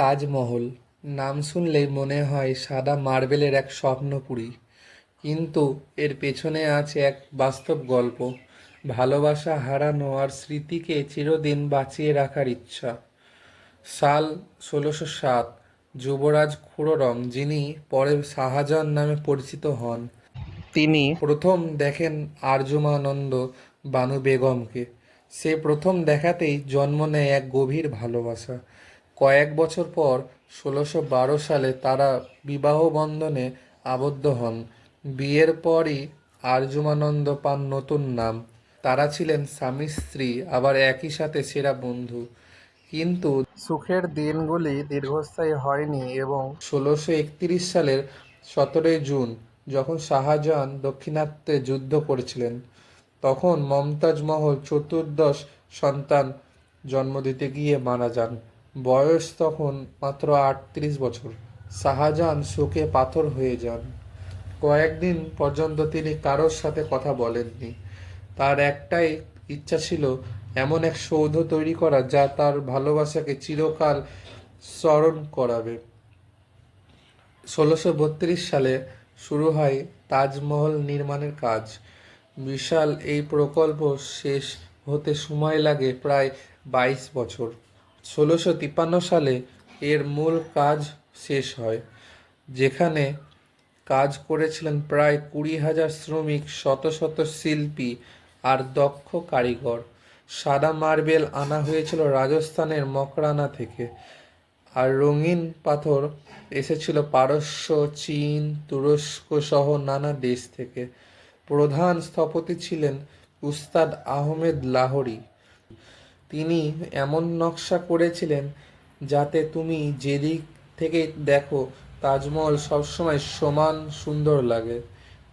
তাজমহল। নাম শুনলেই মনে হয় সাদা মার্বেলের এক স্বপ্নপুরী। কিন্তু এর পেছনে আছে এক বাস্তব গল্প। ভালোবাসা হারানো আর স্মৃতিকে চিরদিন বাঁচিয়ে রাখার ইচ্ছা। সাল ষোলোশো সাত, যুবরাজ খুররম যিনি পরে শাহজাহান নামে পরিচিত হন। তিনি প্রথম দেখেন আর্যমানন্দ বানু বেগমকে। সে প্রথম দেখাতেই জন্ম নেয় এক গভীর ভালোবাসা। কয়েক বছর পর ষোলোশো বারো সালে তারা বিবাহ বন্ধনে আবদ্ধ হন। বিয়ের পরই আর্যমানন্দ পান নতুন নাম। তারা ছিলেন স্বামী স্ত্রী, আবার একই সাথে সেরা বন্ধু। কিন্তু সুখের দিনগুলি দীর্ঘস্থায়ী হয়নি এবং ষোলোশো একতিরিশ সালের সতেরোই জুন যখন শাহজাহান দক্ষিণাত্যে যুদ্ধ করেছিলেন, তখন মমতাজ মহল চতুর্দশ সন্তান জন্ম দিতে গিয়ে মারা যান। বয়স তখন মাত্র আটত্রিশ বছর। শাহজাহান শোকে পাথর হয়ে যান। কয়েকদিন পর্যন্ত তিনি কারোর সাথে কথা বলেননি। তার একটাই ইচ্ছা ছিল এমন এক সৌধ তৈরি করা যা তার ভালোবাসাকে চিরকাল স্মরণ করাবে। ষোলোশো বত্রিশ সালে শুরু হয় তাজমহল নির্মাণের কাজ। বিশাল এই প্রকল্প শেষ হতে সময় লাগে প্রায় বাইশ বছর। ষোলোশো তিপ্পান্ন সালে এর মূল কাজ শেষ হয়, যেখানে কাজ করেছিলেন প্রায় কুড়ি হাজার শ্রমিক, শত শত শিল্পী আর দক্ষ কারিগর। সাদা মার্বেল আনা হয়েছিল রাজস্থানের মকরানা থেকে আর রঙিন পাথর এসেছিল পারস্য, চীন, তুরস্ক সহ নানা দেশ থেকে। প্রধান স্থপতি ছিলেন উস্তাদ আহমেদ লাহোরি। তিনি এমন নকশা করেছিলেন যাতে তুমি যেদিক থেকে দেখো তাজমহল সবসময় সমান সুন্দর লাগে।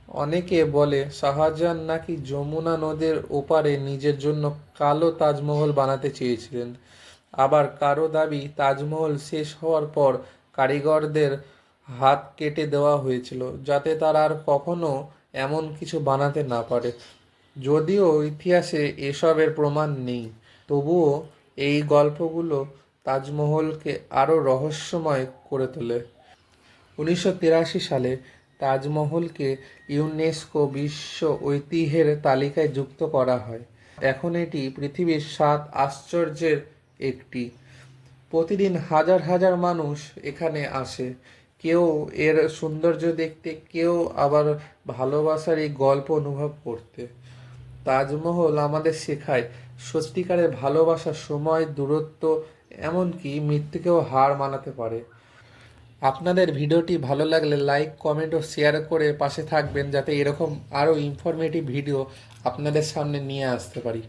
অনেকে বলে, শাহজাহান নাকি যমুনা নদের ওপারে নিজের জন্য কালো তাজমহল বানাতে চেয়েছিলেন। আবার কারও দাবি, তাজমহল শেষ হওয়ার পর কারিগরদের হাত কেটে দেওয়া হয়েছিল, যাতে তারা আর কখনো এমন কিছু বানাতে না পারে। যদিও ইতিহাসে এসবের প্রমাণ নেই। তবুও এই গল্পগুলো তাজমহলকে আরও রহস্যময় করে তোলে। উনিশশো তিরাশি সালে তাজমহলকে ইউনেস্কো বিশ্ব ঐতিহ্যের তালিকায় যুক্ত করা হয়। এখন এটি পৃথিবীর সাত আশ্চর্যের একটি। প্রতিদিন হাজার হাজার মানুষ এখানে আসে। কেউ এর সৌন্দর্য দেখতে, কেউ আবার ভালোবাসার এই গল্প অনুভব করতে। তাজমহল আমাদের শেখায়, সত্যিকারের ভালোবাসা, সময়, দূরত্ব, এমনকি মৃত্যুকেও হার মানাতে পারে। আপনাদের ভিডিওটি ভালো লাগলে লাইক, কমেন্ট ও শেয়ার করে পাশে থাকবেন যাতে এরকম আরও ইনফরমেটিভ ভিডিও আপনাদের সামনে নিয়ে আসতে পারি।